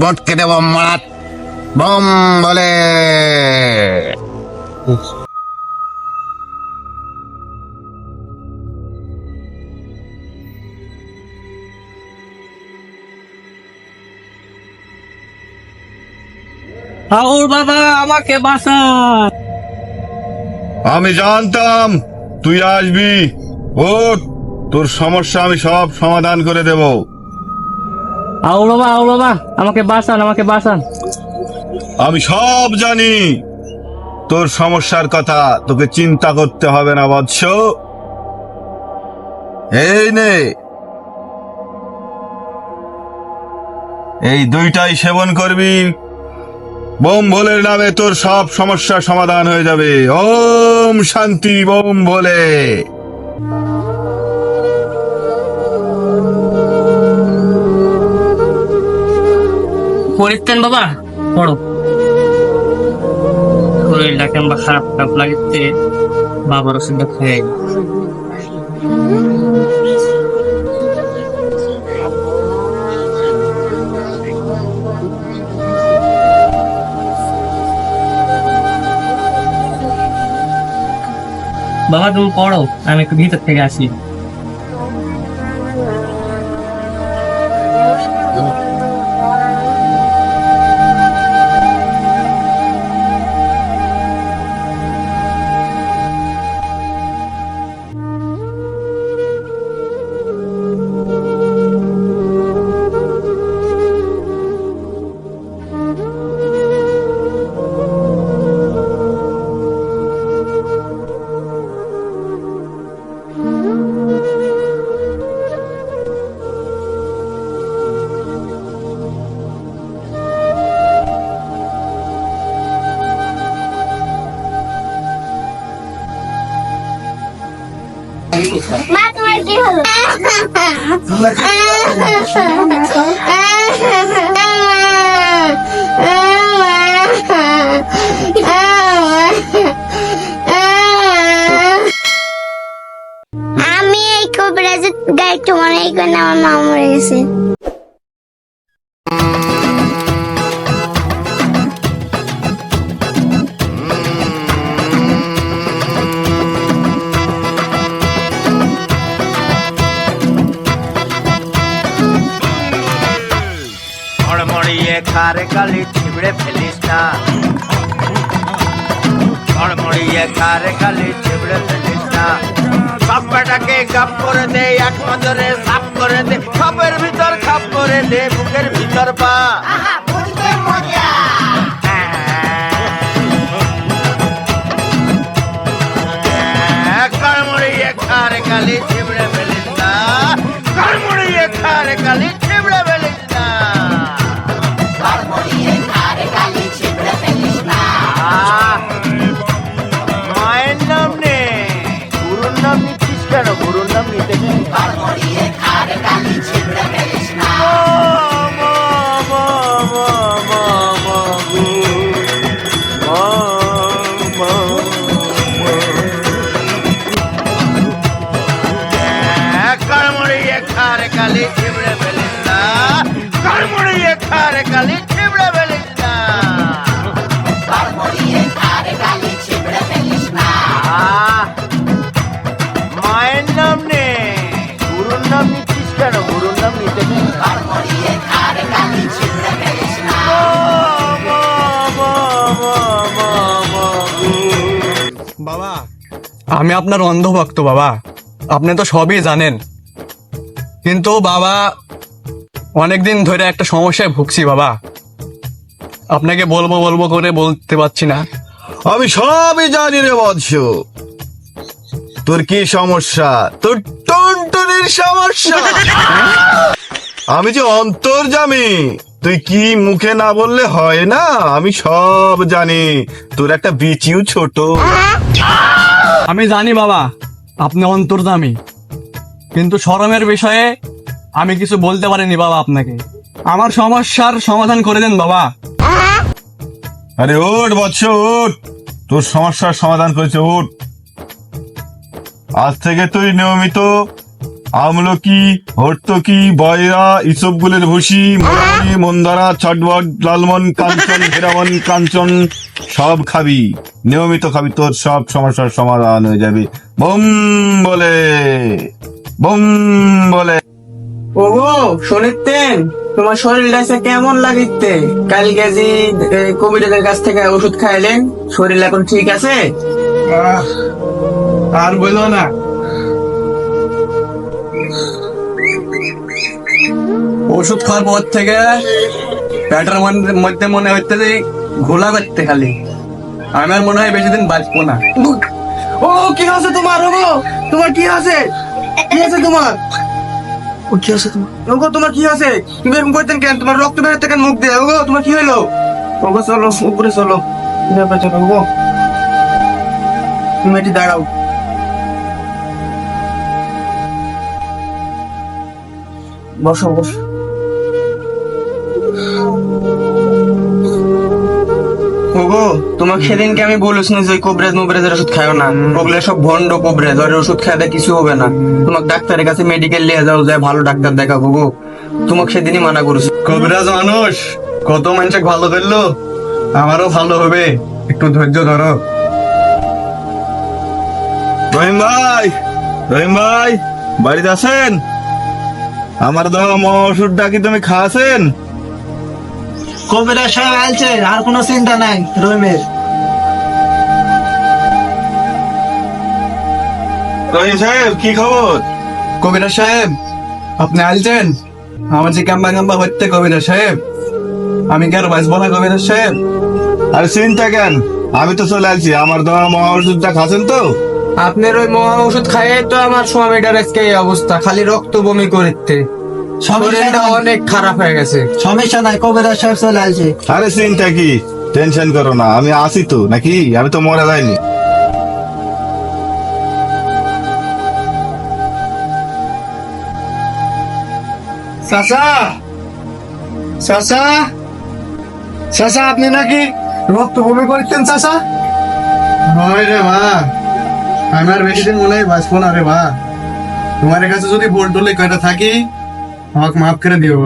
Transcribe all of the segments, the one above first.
বটকে দেব মারাত। Bomb বলে। হাউর বাবা আমাকে বাঁচান। আমি জানতাম তুই আসবি। ওঠ তোর সমস্যা আমি সব সমাধান করে দেব। আমাকে বাঁচান আমাকে বাঁচান। আমি সব জানি। তোর সমস্যার কথা তোকে চিন্তা করতে হবে না, বৎস। এই নে। এই দুইটাই সেবন করবি। বোম ভোলের নামে তোর সব সমস্যা সমাধান হয়ে যাবে। ওম শান্তি, বোম ভোলে। পড়িতেন বাবা? পড়ো। শরীরটা কেমন খারাপ খারাপ লাগিতে বাবার ওষুধটা খেয়ে বাবা, তুমি পড়ো, আমি একটু ভিতর থেকে আসি। আমি এই কবিরাজের দায়িত্ব মনে করি না আমার মা খারে কালি ছিবড়ে ফেলিস না। ঝড়মড়িয়ে কারে কালি ছিবড়ে ফেলিস না। সব বেটাকে গাপ করে দে, এক নজরে সাপ করে দে সবের ভিতর খাপ করে দে, বুকের ভিতর পা। কড়মড়িয়ে কালি ছিবড়ে ফেলিস না। মায়ের নাম নে। গুরুর নাম নিচ্ছিস কেন? গুরুর নাম নিতে নেই। মা, মা, মা, মা, মা, মা, গো। বাবা। আমি আপনার অন্ধভক্ত বাবা। আপনি তো সবই জানেন। কিন্তু বাবা অনেকদিন ধরে একটা সমস্যায় ভুগছি বাবা। আপনাকে বলব বলব করে বলতে পারছি না। আমি সবই জানি রে বৎস। তোর কি সমস্যা? তোর টনটনির সমস্যা। আমি যে অন্তর্জামি তুই কি মুখে না বললে হয় না? আমি সব জানি। তোর একটা বিচিও ছোট। আমি জানি বাবা আপনি অন্তর্জামী। কিন্তু শরমের বিষয়ে আমি কিছু বলতে পারিনি বাবা আপনাকে। আমার সমস্যার সমাধান করে দেন বাবা। আরে ওঠ বৎস ওঠ তোর সমস্যার সমাধান করেছে ওঠ আজ থেকে তুই নিয়মিত আমলকি, হর্তকি, বয়রা, ইসবগুলের ভুসি মোরানি মন্দারা, ছটবট, লালমন, কাঞ্চন, হেরামন, কাঞ্চন, সব খাবি। নিয়মিত খাবি, তোর সব সমস্যার সমাধান হয়ে যাবে। বম বলে বম বলে। ওগো শুনিতেন তোমার শরীরটা কেমন লাগিতে কালকে যে কবিরাজের কাছ থেকে ওষুধ খাইলেন শরীর এখন ঠিক আছে? আর বলো না। ওষুধ খাওয়ার পর থেকে পেটের মধ্যে- মধ্যে মনে হচ্ছে যে ঘোলা করতে খালি। আমার মনে হয় বেশি দিন বাঁচবো না। ও কি আছে তোমার ওগো? তোমার কি আছে কি আছে তোমার? ও, কি আছে তোমার? ওগো, তোমার কি আছে? তুমি এরকম করতেন কেন? তোমার রক্ত বেরোতে কেন মুখ দিয়ে? ওগো, তোমার কি হলো ওগো, চলো, উপরে চলো। চলো ওগো। তুমি এটি দাঁড়াও। বসো বসো। ওগো তোমাকে সেদিনকে আমি বলেছি যে কোবরেজ মোবরেজের ওষুধ খাও না। ওগুলো সব ভন্ড কোবরেজ ওর ওষুধ খাওয়াতে কিছু হবে না। তোমাকে ডাক্তারের কাছে মেডিকেল নিয়ে যাও যায় ভালো ডাক্তার দেখাবো গো তোমাকে সেদিনই মানা করেছি। কবিরাজ মানুষ কত মানুষকে ভালো করল? আমারও ভালো হবে। একটু ধৈর্য ধরো। রহিম ভাই রহিম ভাই বাড়িতে আছেন? আমার দেওয়া ওষুধটা কি তুমি খাওয়াছেন? কবিরা সাহেব আলছে আর কোনো চিন্তা নাই রহিমের। রহিম সাহেব কি খবর? কবিরাজ সাহেব আপনি আলছেন আমার যে কাম্বা কাম্বা হচ্ছে কবিরাজ সাহেব আমি কি আর বাঁচবো না কবিরাজ সাহেব? আরে চিন্তা কেন? আমি তো চলে আসছি আমার দেওয়া মহা ওষুধটা খাচ্ছেন তো? আপনার ওই মহা ওষুধ খাইয়ে তো আমার স্বামীটার আজকে এই অবস্থা খালি রক্ত বমি করতে। শরীরটা অনেক খারাপ হয়ে গেছে। সমস্যা নাই কবিরাজ সাহেব চলে আসছে আরে চিন্তা কি? টেনশন করো না আমি আসি তো নাকি? আমি তো মরে যাইনি। চাচা! চাচা! চাচা আপনি নাকি রক্ত বমি করছেন চাচা? হয় রে মা আমার বেশি দিন মনে হয় বাঁচবো না রে মা। তোমার কাছে যদি বোল টোলে কয়টা থাকি আমাকে মাফ করে দিও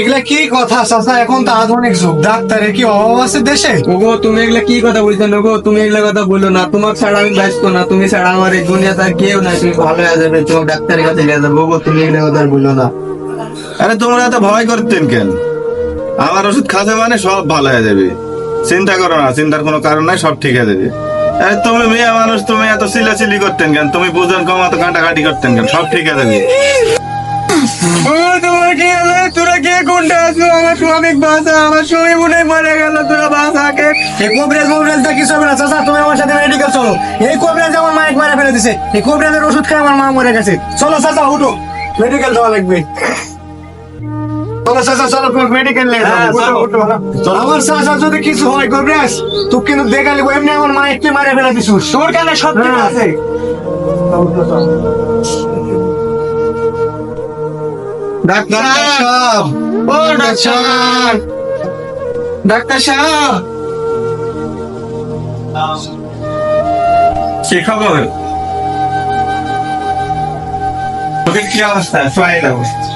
এগুলা কি কথা চাচা? এখন তো আধুনিক যুগ। ডাক্তারের কি অভাব আছে দেশে? ওগো তুমি এগুলা কি কথা বলছেন ওগো? তুমি এগুলা কথা বলো না। তোমার ছাড়া আমি ব্যস্ত না। তুমি ছাড়া আমার এই দুনিয়াতে আর কেউ নাই। তুমি ভালো হয়ে যাবে তোমার ডাক্তারের কাছে নিয়ে যাব। ওগো তুমি এগুলা কথা বলো না। আরে তোমরা এত ভয় করতেন কেন? আমার ওষুধ খাতে মানে সব ভালো হয়ে যাবে। চিন্তা করো না চিন্তার কোনো কারণ নাই সব ঠিক হয়ে যাবে। আরে তুমি মেয়ে মানুষ তুমি এত চিল্লাচিল্লি করতেন কেন? তুমি বুঝেন কম এত কাটাকাটি করতেন কেন? সব ঠিক হয়ে যাবে। তোরা কে কোনটা আমার স্বামী বাসা আমার স্বামী মনে মারা গেল তোরা বাসাকে এই কবিরাজ মবিরাজ কিছু হবে না। চাচা তুমি আমার সাথে মেডিকেল চলো। এই কবিরাজ আমার মায়ের মারা ফেলে দিছে। এই কবিরাজের ওষুধ খেয়ে আমার মা মরে গেছে। চলো চাচা উঠো। মেডিকেল যাওয়া লাগবে। উঠো। আমার চাচা যদি কিছু হয় কবিরাজ তুই কিন্তু দেখালি এমনি আমার মা একটু মারা ফেলে দিছু। তোর কেন সব ঠিক আছে। ডাক্তার সাহেব ও ডাক্তার। ডাক্তার সাহেব। কি খবর? তোকে কি অবস্থা। সোয়াইল অবস্থা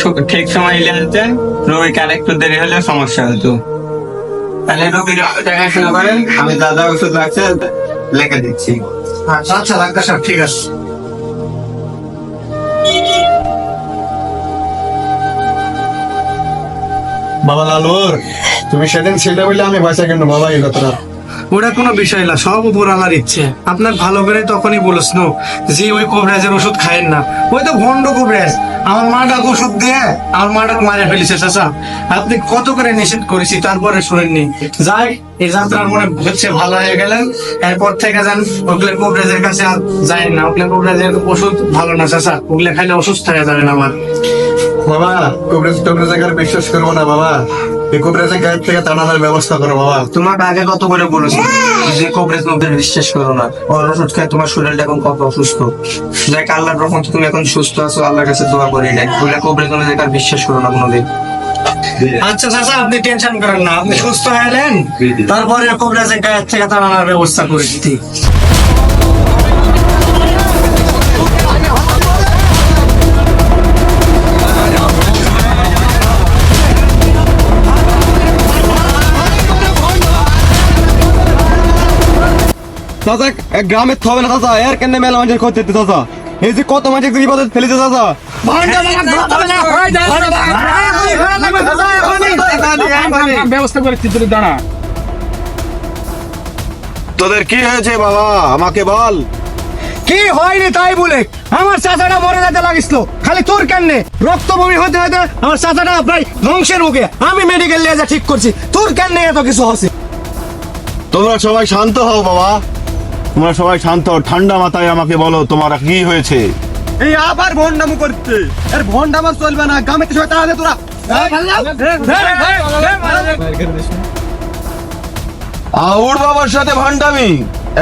সব ঠিক সময় এলে আনতে রোগীকে আরেকটু দেরি হলে সমস্যা হতো। তাহলে রোগীর দেখাশোনা করেন আমি দাদা ওষুধ লাগছে লিখে দিচ্ছি। আচ্ছা ডাক্তার সাহেব ঠিক আছে। বাবা লালুর তুমি সেদিন ছেলে বলে আমি বাঁচা কেন বাবা এই কথাটা ওটা কোনো বিষয় না, সব উপর আলার ইচ্ছে। আপনার ভালো করে তখনই বলিস, নো যে ওই কোবরাজের ওষুধ খায়েন না। ওই তো ভন্ড কোবরাজ, আমার মা মাটা ওষুধ দিয়ে আমার মা মাটা মারে ফেলেছে, চাচা। আপনি কত করে নিষেধ করেছি, তারপরে শুনেননি। যাই, এই যাত্রার মনে হচ্ছে ভালো হয়ে গেলেন। এরপর থেকে যান, ওগুলো কোবরাজের কাছে আর যায় না। ওগুলো কোবরাজের ওষুধ ভালো না, চাচা। ওগুলো খাইলে অসুস্থ হয়ে যাবেন আমার। বাবা কবিরাজ টবিরাজের কাছে বিশ্বাস করব না বাবা। এই কবিরাজের গায়ের থেকে টানানোর ব্যবস্থা করো বাবা। তোমাকে আগে কত করে বলেছি যে কবরেজ মধ্যে বিশ্বাস করো না। ওর ওষুধ খায় তোমার শরীরটা এখন কত অসুস্থ। যাক আল্লাহর রহমত তুমি এখন সুস্থ আছো আল্লাহর কাছে দোয়া করি নাই। বলে কবরেজ মধ্যে আর বিশ্বাস করো না কোনোদিন। আচ্ছা চাচা আপনি টেনশন করেন না। আপনি সুস্থ হয়ে এলেন তারপরে কবিরাজের গায়ের থেকে তাড়ানোর ব্যবস্থা করে দিতে চাচা এক গ্রামের হবে না চাচা এর কেন মেলা মানুষের ক্ষতি হচ্ছে চাচা এই যে কত মানুষ বিপদে ফেলেছে চাচা ব্যবস্থা করে চিত্রে দাঁড়া তোদের কি হয়েছে বাবা আমাকে বল কি হয়নি তাই বলে আমার চাচাটা মরে যেতে লাগিছিল খালি তোর কেনে রক্ত বমি হতে হতে আমার চাচাটা প্রায় ধ্বংসের মুখে আমি মেডিকেল নিয়ে যা ঠিক করছি তোর কেনে এত কিছু হচ্ছে তোমরা সবাই শান্ত হও বাবা তোমরা সবাই শান্ত হও ঠান্ডা মাথায় আমাকে বলো তোমার কি হয়েছে এই আবার ভন্ডামু করতে এর ভন্ডামা চলবে না গ্রামে সবাই তাড়া দে তোরা আউর বাবার সাথে ভণ্ডামি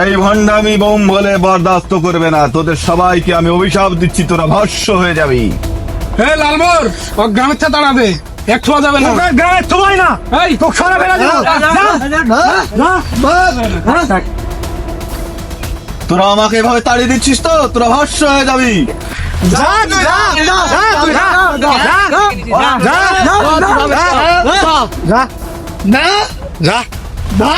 এই ভণ্ডামি বোম বলে বরদাস্ত করবে না তোদের সবাইকে আমি অভিশাপ দিচ্ছি তোরা ভস্য হয়ে যাবি হে লালমোর ও গ্রামের দাঁড়াবে একটু যাবে না গায়ে তোমায় না এই তো সরা বেলা দিল তোরা আমাকে এভাবে তাড়িয়ে দিচ্ছিস তো তোরা ভস্য হয়ে যাবি যা তুই যা যা তুই যা যা যা যা যা যা যা